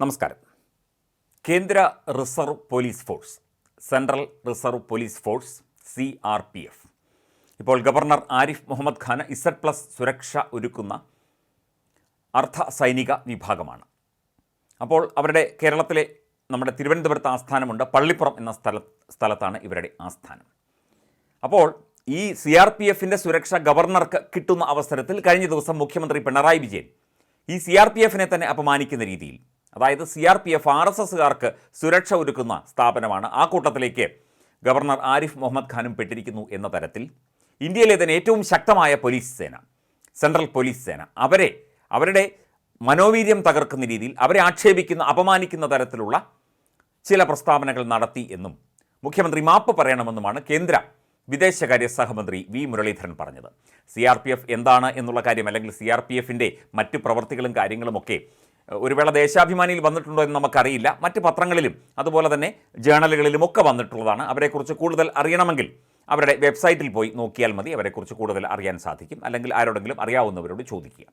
നമസ്കാരം. കേന്ദ്ര reserve police force central reserve police force C R P F. ഇപ്പോൾ governor Arif Muhammad ഖാന് ഇസഡ് പ്ലസ് സുരക്ഷ ഒരുക്കുന്ന അർദ്ധ സൈനിക വിഭാഗമാണ്. അപ്പോൾ അവരുടെ കേരളത്തിലെ നമ്മുടെ തിരുവനന്തപുരത്ത് ആസ്ഥാനമുണ്ട് പള്ളിപ്പുറം എന്ന സ്ഥല സ്ഥലത്താണ് ഇവരുടെ ആസ്ഥാനം. അപ്പോൾ ഈ സി ആർ പി എഫിന്റെ സുരക്ഷ ഗവർണർക്ക് കിട്ടുന്ന അവസരത്തിൽ കഴിഞ്ഞ ദിവസം മുഖ്യമന്ത്രി പിണറായി വിജയൻ ഈ സി ആർ പി എഫിനെ തന്നെ അപമാനിക്കുന്ന രീതിയിൽ അതായത് C R P F R S എസുകാർക്ക് സുരക്ഷ ഒരുക്കുന്ന സ്ഥാപനമാണ്. ആ കൂട്ടത്തിലേക്ക് ഗവർണർ ആരിഫ് മുഹമ്മദ് ഖാനും പെട്ടിരിക്കുന്നു എന്ന തരത്തിൽ ഇന്ത്യയിലെ തന്നെ ഏറ്റവും ശക്തമായ പോലീസ് സേന സെൻട്രൽ പോലീസ് സേന അവരെ അവരുടെ മനോവീര്യം തകർക്കുന്ന രീതിയിൽ അവരെ ആക്ഷേപിക്കുന്ന അപമാനിക്കുന്ന തരത്തിലുള്ള ചില പ്രസ്താവനകൾ നടത്തി എന്നും മുഖ്യമന്ത്രി മാപ്പ് പറയണമെന്നുമാണ് കേന്ദ്ര വിദേശകാര്യ സഹമന്ത്രി വി മുരളീധരൻ പറഞ്ഞത്. സി ആർ പി എഫ് എന്താണ് എന്നുള്ള കാര്യം അല്ലെങ്കിൽ സി ആർ പി എഫിന്റെ മറ്റ് പ്രവർത്തികളും കാര്യങ്ങളുമൊക്കെ ഒരു വേള ദേശാഭിമാനിയിൽ വന്നിട്ടുണ്ടോ എന്ന് നമുക്കറിയില്ല. മറ്റ് പത്രങ്ങളിലും അതുപോലെ തന്നെ ജേണലുകളിലും ഒക്കെ വന്നിട്ടുള്ളതാണ്. അവരെക്കുറിച്ച് കൂടുതൽ അറിയണമെങ്കിൽ അവരുടെ വെബ്സൈറ്റിൽ പോയി നോക്കിയാൽ മതി. അവരെക്കുറിച്ച് കൂടുതൽ അറിയാൻ സാധിക്കും. അല്ലെങ്കിൽ ആരോടെങ്കിലും അറിയാവുന്നവരോട് ചോദിക്കുക.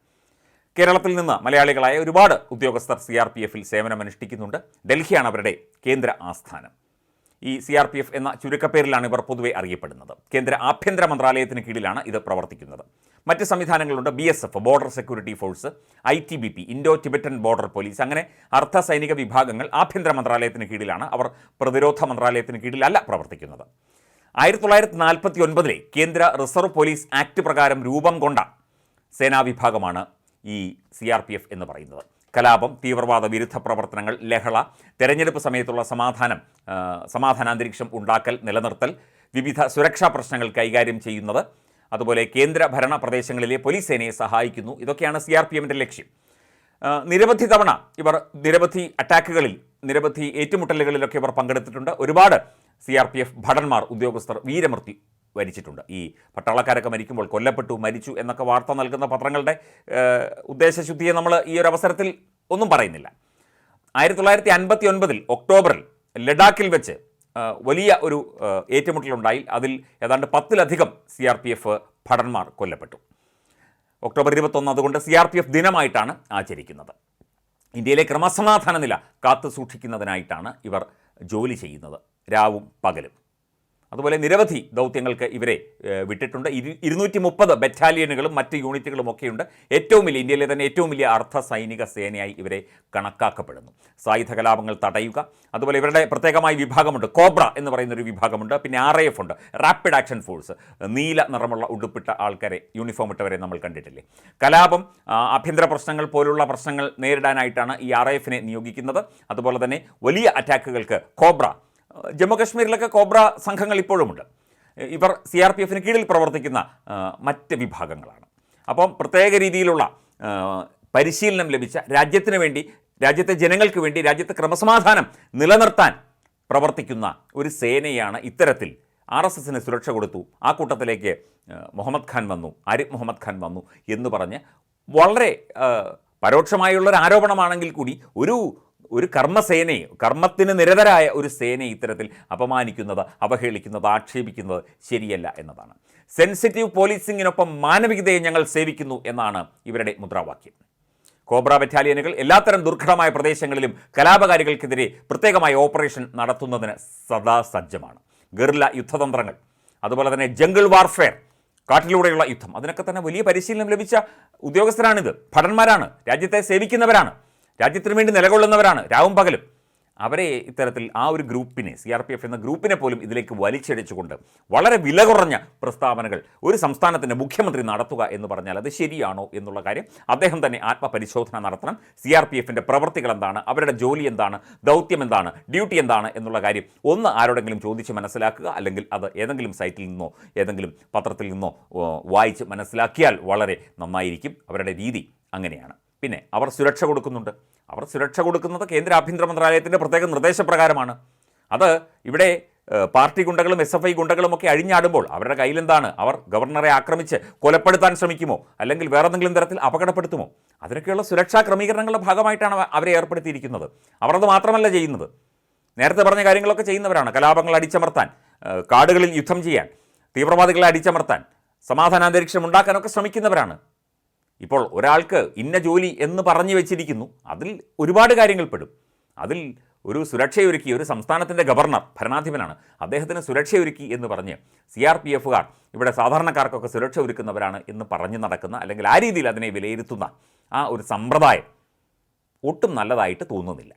കേരളത്തിൽ നിന്ന് മലയാളികളായ ഒരുപാട് ഉദ്യോഗസ്ഥർ സി ആർ പി എഫിൽ സേവനമനുഷ്ഠിക്കുന്നുണ്ട്. ഡൽഹിയാണ് അവരുടെ കേന്ദ്ര ആസ്ഥാനം. ഈ സി ആർ പി എഫ് എന്ന ചുരുക്കപ്പേരിലാണ് ഇവർ പൊതുവെ അറിയപ്പെടുന്നത്. കേന്ദ്ര ആഭ്യന്തര മന്ത്രാലയത്തിന് കീഴിലാണ് ഇത് പ്രവർത്തിക്കുന്നത്. മറ്റ് സംവിധാനങ്ങളുണ്ട്. B S F border security force I T B P Indo Tibetan border police അങ്ങനെ അർദ്ധ സൈനിക വിഭാഗങ്ങൾ ആഭ്യന്തര മന്ത്രാലയത്തിന് കീഴിലാണ് അവർ പ്രതിരോധ മന്ത്രാലയത്തിന് കീഴിലല്ല പ്രവർത്തിക്കുന്നത്. ആയിരത്തി തൊള്ളായിരത്തി നാൽപ്പത്തി ഒൻപതിലെ കേന്ദ്ര റിസർവ് പോലീസ് ആക്ട് പ്രകാരം രൂപം കൊണ്ട സേനാവിഭാഗമാണ് ഈ സി ആർ പി എഫ് എന്ന് പറയുന്നത്. കലാപം തീവ്രവാദ വിരുദ്ധ പ്രവർത്തനങ്ങൾ ലഹള തെരഞ്ഞെടുപ്പ് സമയത്തുള്ള സമാധാനം സമാധാനാന്തരീക്ഷം ഉണ്ടാക്കൽ നിലനിർത്തൽ വിവിധ സുരക്ഷാ പ്രശ്നങ്ങൾ കൈകാര്യം ചെയ്യുന്നത് അതുപോലെ കേന്ദ്ര ഭരണ പ്രദേശങ്ങളിലെ പോലീസ് സേനയെ സഹായിക്കുന്നു. ഇതൊക്കെയാണ് സി ആർ പി എമ്മിന്റെ ലക്ഷ്യം. നിരവധി തവണ ഇവർ നിരവധി അറ്റാക്കുകളിൽ നിരവധി ഏറ്റുമുട്ടലുകളിലൊക്കെ ഇവർ പങ്കെടുത്തിട്ടുണ്ട്. ഒരുപാട് സി ആർ പി എഫ് ഭടന്മാർ ഉദ്യോഗസ്ഥർ വീരമൃത്യു വരിച്ചിട്ടുണ്ട്. ഈ പട്ടാളക്കാരൊക്കെ മരിക്കുമ്പോൾ കൊല്ലപ്പെട്ടു മരിച്ചു എന്നൊക്കെ വാർത്ത നൽകുന്ന പത്രങ്ങളുടെ ഉദ്ദേശശുദ്ധിയെ നമ്മൾ ഈ ഒരു അവസരത്തിൽ ഒന്നും പറയുന്നില്ല. ആയിരത്തി തൊള്ളായിരത്തി അൻപത്തി ഒൻപതിൽ ഒക്ടോബറിൽ ലഡാക്കിൽ വെച്ച് വലിയ ഒരു ഏറ്റുമുട്ടലുണ്ടായി. അതിൽ ഏതാണ്ട് പത്തിലധികം സി ആർ പി എഫ് ഭടന്മാർ കൊല്ലപ്പെട്ടു. ഒക്ടോബർ ഇരുപത്തൊന്ന് അതുകൊണ്ട് സി ആർ പി എഫ് ദിനമായിട്ടാണ് ആചരിക്കുന്നത്. ഇന്ത്യയിലെ ക്രമസമാധാന നില കാത്തു സൂക്ഷിക്കുന്നതിനായിട്ടാണ് ഇവർ ജോലി ചെയ്യുന്നത്. രാവും പകലും. അതുപോലെ നിരവധി ദൗത്യങ്ങൾക്ക് ഇവരെ വിട്ടിട്ടുണ്ട്. ഇരു ഇരുന്നൂറ്റി മുപ്പത് ബറ്റാലിയനുകളും മറ്റ് യൂണിറ്റുകളും ഒക്കെയുണ്ട്. ഏറ്റവും വലിയ ഇന്ത്യയിലെ തന്നെ ഏറ്റവും വലിയ അർദ്ധ സൈനിക സേനയായി ഇവരെ കണക്കാക്കപ്പെടുന്നു. സായുധ കലാപങ്ങൾ തടയുക. അതുപോലെ ഇവരുടെ പ്രത്യേകമായ വിഭാഗമുണ്ട്. കോബ്ര എന്ന് പറയുന്ന ഒരു വിഭാഗമുണ്ട്. പിന്നെ ആർ എഫ് ഉണ്ട്. റാപ്പിഡ് ആക്ഷൻ ഫോഴ്സ് നീല നിറമുള്ള ഉടുപ്പിട്ട ആൾക്കാരെ യൂണിഫോം ഇട്ടവരെ നമ്മൾ കണ്ടിട്ടില്ലേ? കലാപം ആഭ്യന്തര പ്രശ്നങ്ങൾ പോലുള്ള പ്രശ്നങ്ങൾ നേരിടാനായിട്ടാണ് ഈ ആർ എഫിനെ നിയോഗിക്കുന്നത്. അതുപോലെ തന്നെ വലിയ അറ്റാക്കുകൾക്ക് കോബ്ര ജമ്മു കാശ്മീരിലൊക്കെ കോബ്ര സംഘങ്ങൾ ഇപ്പോഴുമുണ്ട്. ഇവർ സി ആർ പി എഫിന് കീഴിൽ പ്രവർത്തിക്കുന്ന മറ്റ് വിഭാഗങ്ങളാണ്. അപ്പം പ്രത്യേക രീതിയിലുള്ള പരിശീലനം ലഭിച്ച രാജ്യത്തിന് വേണ്ടി രാജ്യത്തെ ജനങ്ങൾക്ക് വേണ്ടി രാജ്യത്തെ ക്രമസമാധാനം നിലനിർത്താൻ പ്രവർത്തിക്കുന്ന ഒരു സേനയാണ് ഇത്തരത്തിൽ ആർ എസ് എസിന് സുരക്ഷ കൊടുത്തു. ആ കൂട്ടത്തിലേക്ക് മുഹമ്മദ് ഖാൻ വന്നു ആരിഫ് മുഹമ്മദ് ഖാൻ വന്നു എന്ന് പറഞ്ഞ് വളരെ പരോക്ഷമായുള്ള ഒരു ആരോപണമാണെങ്കിൽ കൂടി ഒരു ഒരു കർമ്മസേനയെ കർമ്മത്തിന് നിരതരായ ഒരു സേനയെ ഇത്തരത്തിൽ അപമാനിക്കുന്നത് അവഹേളിക്കുന്നത് ആക്ഷേപിക്കുന്നത് ശരിയല്ല എന്നതാണ്. സെൻസിറ്റീവ് പോലീസിങ്ങിനൊപ്പം മാനവികതയെ ഞങ്ങൾ സേവിക്കുന്നു എന്നാണ് ഇവരുടെ മുദ്രാവാക്യം. കോബ്ര ബറ്റാലിയനുകൾ എല്ലാത്തരം ദുർഘടമായ പ്രദേശങ്ങളിലും കലാപകാരികൾക്കെതിരെ പ്രത്യേകമായ ഓപ്പറേഷൻ നടത്തുന്നതിന് സദാ സജ്ജമാണ്. ഗറില്ല യുദ്ധതന്ത്രങ്ങൾ അതുപോലെ തന്നെ ജംഗിൾ വാർഫെയർ കാട്ടിലൂടെയുള്ള യുദ്ധം അതിനൊക്കെ തന്നെ വലിയ പരിശീലനം ലഭിച്ച ഉദ്യോഗസ്ഥരാണിത്. ഭടന്മാരാണ് രാജ്യത്തെ സേവിക്കുന്നവരാണ്. രാജ്യത്തിന് വേണ്ടി നിലകൊള്ളുന്നവരാണ്. രാവും പകലും. അവരെ ഇത്തരത്തിൽ ആ ഒരു ഗ്രൂപ്പിനെ സി ആർ പി എഫ് എന്ന ഗ്രൂപ്പിനെ പോലും ഇതിലേക്ക് വലിച്ചടിച്ചുകൊണ്ട് വളരെ വില കുറഞ്ഞ പ്രസ്താവനകൾ ഒരു സംസ്ഥാനത്തിന്റെ മുഖ്യമന്ത്രി നടത്തുക എന്ന് പറഞ്ഞാൽ അത് ശരിയാണോ എന്നുള്ള കാര്യം അദ്ദേഹം തന്നെ ആത്മപരിശോധന നടത്തണം. സി ആർ പി എഫിന്റെ പ്രവർത്തികൾ എന്താണ്? അവരുടെ ജോലി എന്താണ്? ദൗത്യം എന്താണ്? ഡ്യൂട്ടി എന്താണ്? എന്നുള്ള കാര്യം ഒന്ന് ആരോടെങ്കിലും ചോദിച്ച് മനസ്സിലാക്കുക. അല്ലെങ്കിൽ അത് ഏതെങ്കിലും സൈറ്റിൽ നിന്നോ ഏതെങ്കിലും പത്രത്തിൽ നിന്നോ വായിച്ച് മനസ്സിലാക്കിയാൽ വളരെ നന്നായിരിക്കും. അവരുടെ രീതി അങ്ങനെയാണ്. പിന്നെ അവർ സുരക്ഷ കൊടുക്കുന്നുണ്ട്. അവർ സുരക്ഷ കൊടുക്കുന്നത് കേന്ദ്ര ആഭ്യന്തര മന്ത്രാലയത്തിന്റെ പ്രത്യേക നിർദ്ദേശപ്രകാരമാണ്. അത് ഇവിടെ പാർട്ടി ഗുണ്ടകളും എസ് എഫ് ഐ ഗുണ്ടകളും ഒക്കെ അഴിഞ്ഞാടുമ്പോൾ അവരുടെ കയ്യിലെന്താണ്? അവർ ഗവർണറെ ആക്രമിച്ച് കൊലപ്പെടുത്താൻ ശ്രമിക്കുമോ? അല്ലെങ്കിൽ വേറെ എന്തെങ്കിലും തരത്തിൽ അപകടപ്പെടുത്തുമോ? അതിനൊക്കെയുള്ള സുരക്ഷാ ക്രമീകരണങ്ങളുടെ ഭാഗമായിട്ടാണ് അവരെ ഏർപ്പെടുത്തിയിരിക്കുന്നത്. അവർ അത് മാത്രമല്ല ചെയ്യുന്നത്. നേരത്തെ പറഞ്ഞ കാര്യങ്ങളൊക്കെ ചെയ്യുന്നവരാണ്. കലാപങ്ങൾ അടിച്ചമർത്താൻ കാടുകളിൽ യുദ്ധം ചെയ്യാൻ തീവ്രവാദികളെ അടിച്ചമർത്താൻ സമാധാനാന്തരീക്ഷം ഉണ്ടാക്കാനൊക്കെ ശ്രമിക്കുന്നവരാണ്. ഇപ്പോൾ ഒരാൾക്ക് ഇന്ന ജോലി എന്ന് പറഞ്ഞു വെച്ചിരിക്കുന്നു അതിൽ ഒരുപാട് കാര്യങ്ങൾ പെടും. അതിൽ ഒരു സുരക്ഷയൊരുക്കി ഒരു സംസ്ഥാനത്തിന്റെ ഗവർണർ ഭരണാധിപനാണ് അദ്ദേഹത്തിന് സുരക്ഷയൊരുക്കി എന്ന് പറഞ്ഞ് സി ആർ പി എഫുകാർ ഇവിടെ സാധാരണക്കാർക്കൊക്കെ സുരക്ഷ ഒരുക്കുന്നവരാണ് എന്ന് പറഞ്ഞു നടക്കുന്ന അല്ലെങ്കിൽ ആ രീതിയിൽ അതിനെ വിലയിരുത്തുന്ന ആ ഒരു സമ്പ്രദായം ഒട്ടും നല്ലതായിട്ട് തോന്നുന്നില്ല.